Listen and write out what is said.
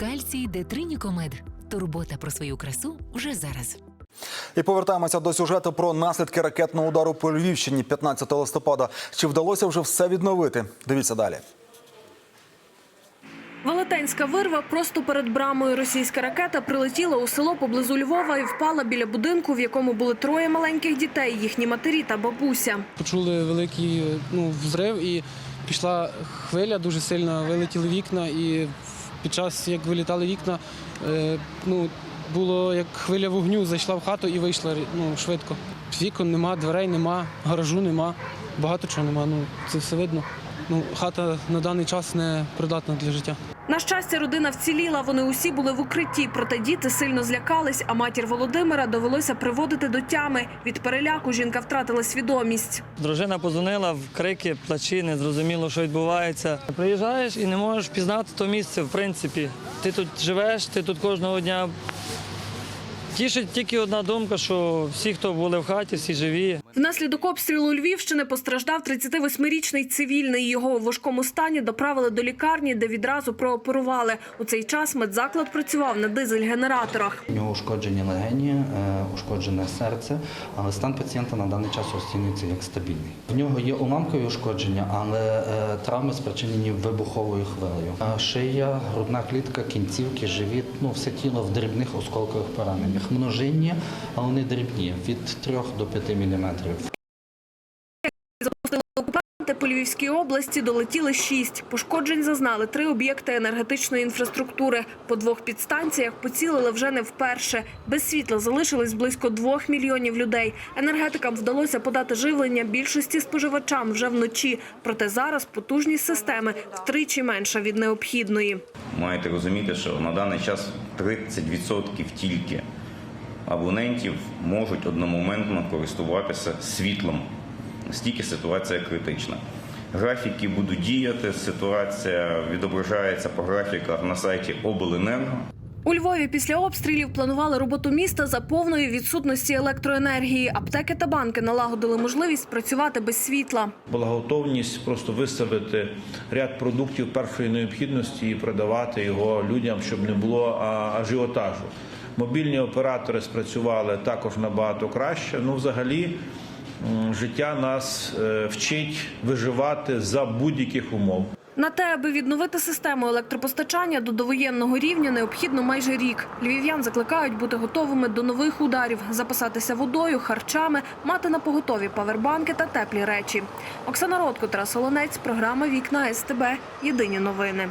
Кальцій Детринікомед. Турбота про свою красу вже зараз. І повертаємося до сюжету про наслідки ракетного удару по Львівщині 15 листопада. Чи вдалося вже все відновити? Дивіться далі. Велетенська вирва просто перед брамою. Російська ракета прилетіла у село поблизу Львова і впала біля будинку, в якому були троє маленьких дітей, їхні матері та бабуся. Почули великий ну, взрив і пішла хвиля дуже сильно, вилетіли вікна, і під час, як вилітали вікна, е, ну, було як хвиля вогню, зайшла в хату і вийшла ну, швидко. Вікон нема, дверей нема, гаражу нема, багато чого нема. Ну, це все видно. Ну, хата на даний час не придатна для життя. На щастя, родина вціліла. Вони усі були в укритті. Проте діти сильно злякались, а матір Володимира довелося приводити до тями. Від переляку жінка втратила свідомість. Дружина позвонила в крики, плачі, не зрозуміло, що відбувається. Приїжджаєш і не можеш пізнати то місце, в принципі. Ти тут живеш, ти тут кожного дня. Тішить тільки одна думка, що всі, хто були в хаті, всі живі. Внаслідок обстрілу Львівщини постраждав 38-річний цивільний. Його у важкому стані доправили до лікарні, де відразу прооперували. У цей час медзаклад працював на дизель-генераторах. У нього ушкоджені легені, е, ушкоджене серце, але стан пацієнта на даний час оцінюється як стабільний. В нього є уламкові ушкодження, але е, травми спричинені вибуховою хвилею. Шия, грудна клітка, кінцівки, живіт, ну все тіло в дрібних осколкових пораненнях. Множинні, але не дрібні, від 3 до 5 міліметрів. Запустили окупанти по Львівській області, долетіли шість. Пошкоджень зазнали три об'єкти енергетичної інфраструктури. По двох підстанціях поцілили вже не вперше. Без світла залишились близько двох мільйонів людей. Енергетикам вдалося подати живлення більшості споживачам вже вночі. Проте зараз потужність системи втричі менша від необхідної. Маєте розуміти, що на даний час 30% тільки абонентів можуть одномоментно користуватися світлом. Настільки ситуація критична. Графіки будуть діяти, ситуація відображається по графіках на сайті Обленерго. У Львові після обстрілів планували роботу міста за повної відсутності електроенергії. Аптеки та банки налагодили можливість працювати без світла. була готовність просто виставити ряд продуктів першої необхідності і продавати його людям, щоб не було ажіотажу. Мобільні оператори спрацювали також набагато краще. Ну, взагалі, життя нас е, вчить виживати за будь-яких умов. На те, аби відновити систему електропостачання до довоєнного рівня, необхідно майже рік. Львів'ян закликають бути готовими до нових ударів, запасатися водою, харчами, мати на поготові павербанки та теплі речі. Оксана Ротко, Тарас Солонець, програма Вікна СТБ. Єдині новини.